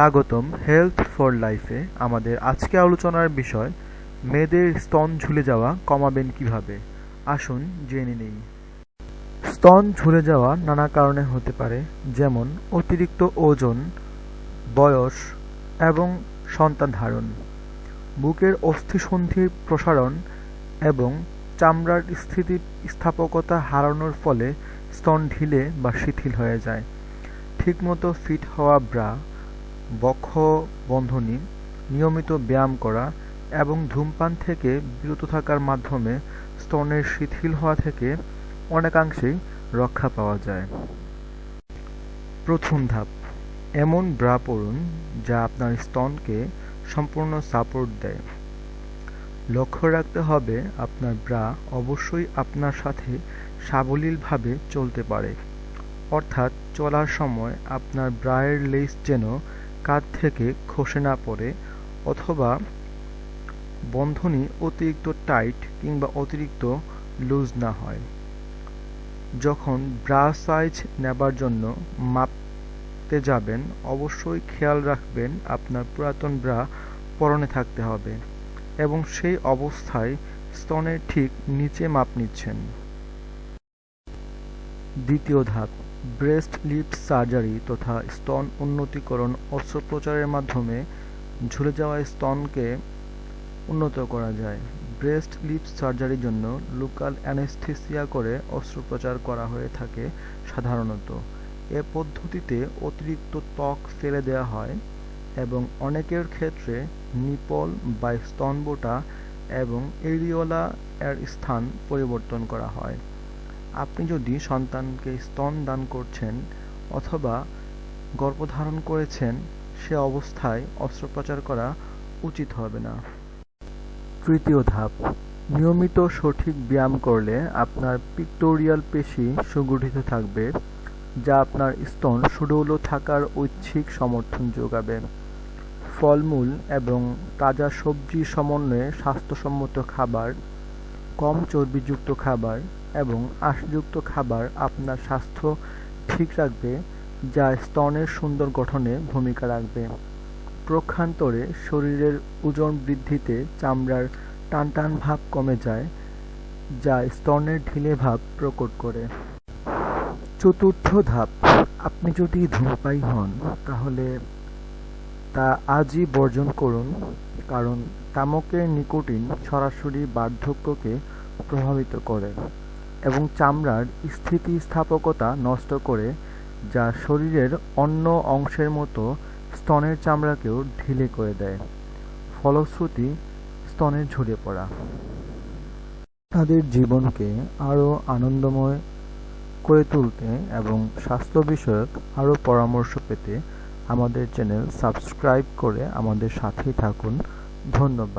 স্বাগতম health for লাইফে আমাদের আজকে আলোচনার বিষয়, মেয়েদের স্তন ঝুলে যাওয়া কমাবেন কীভাবে? আসুন জেনে নেই। স্তন ঝুলে যাওয়া নানা কারণে হতে পারে, যেমন অতিরিক্ত ওজন, বয়স এবং সন্তান ধারণ, বুকের অস্থিসন্ধির প্রসারণ এবং চামড়ার স্থিতি স্থাপকতা হারানোর ফলে স্তন ঢিলে বা শিথিল হয়ে যায়। ঠিকমতো ফিট হওয়া ব্রা বক্ষ বন্ধনী নিয়মিত ব্যায়াম করা এবং ধূমপান থেকে বিরত থাকার মাধ্যমে স্তনের শিথিল হওয়া থেকে অনেকাংশেই রক্ষা পাওয়া যায়। প্রথম ধাপ, এমন ব্রা পরুন যা আপনার স্তনকে সম্পূর্ণ সাপোর্ট দেয়। লক্ষ্য রাখতে হবে আপনার ব্রা অবশ্যই আপনার সাথে সাবলীলভাবে চলতে পারে। অর্থাৎ চলার সময় আপনার ব্রায়ের লেস যেন কাঁধ থেকে খসে না পড়ে অথবা বন্ধনী অতিরিক্ত টাইট কিংবা অতিরিক্ত লুজ না হয়। যখন ব্রা সাইজ নেবার জন্য মাপতে যাবেন, অবশ্যই খেয়াল রাখবেন আপনার পুরাতন ব্রা পরনে থাকতে হবে এবং সেই অবস্থায় স্তনের ঠিক নিচে মাপ নিচ্ছেন। দ্বিতীয় ধাপ। ব্রেস্ট লিফট সার্জারি তথা স্তন উন্নতিকরণ অস্ত্রোপচারের মাধ্যমে ঝুলে যাওয়া স্তনকে উন্নত করা যায়। ব্রেস্ট লিফট সার্জারির জন্য লোকাল অ্যানেস্থেসিয়া করে অস্ত্রোপচার করা হয়ে থাকে সাধারণত। এ পদ্ধতিতে অতিরিক্ত ত্বক ফেলে দেওয়া হয় এবং অনেকের ক্ষেত্রে নিপল বা স্তনবোটা এবং এরিওলা এর স্থান পরিবর্তন করা হয়। আপনি যদি সন্তানকে স্তন দান করছেন অথবা গর্ভধারণ করেছেন, সে অবস্থায় অস্ত্রোপচার করা উচিত হবে না। তৃতীয় ধাপ, নিয়মিত সঠিক ব্যায়াম করলে আপনার পিক্টোরিয়াল পেশি সুগঠিত থাকবে, যা আপনার স্তন সুডৌল থাকার ঐচ্ছিক সমর্থন যোগাবে। ফলমূল এবং তাজা সবজি সমন্বয়ে স্বাস্থ্যসম্মত খাবার, কম চর্বিযুক্ত খাবার এবং আঁশযুক্ত খাবার আপনার স্বাস্থ্য ঠিক রাখবে, যা স্তনের সুন্দর গঠনে ভূমিকা রাখবে। প্রক্ষান্তরে শরীরের ওজন বৃদ্ধিতে চামড়ার টানটান ভাব কমে যায়, যা স্তনের ঢিলে ভাব প্রকট করে। চতুর্থ ধাপ, আপনি যদি ধূমপায়ী হন, তাহলে তা আজই বর্জন করুন, কারণ তামাকের নিকোটিন সরাসরি বার্ধক্যকে প্রভাবিত করে। এবং চামড়ার স্থিতিস্থাপকতা নষ্ট করে, যা শরীরের অন্য অংশের মতো স্তনের চামড়াকেও ঢিলে করে দেয়। ফলশ্রুতি স্তনের ঝরে পড়া। তাদের জীবনকে আরও আনন্দময় করে তুলতে এবং স্বাস্থ্য বিষয়ক আরও পরামর্শ পেতে আমাদের চ্যানেল সাবস্ক্রাইব করে আমাদের সাথেই থাকুন। ধন্যবাদ।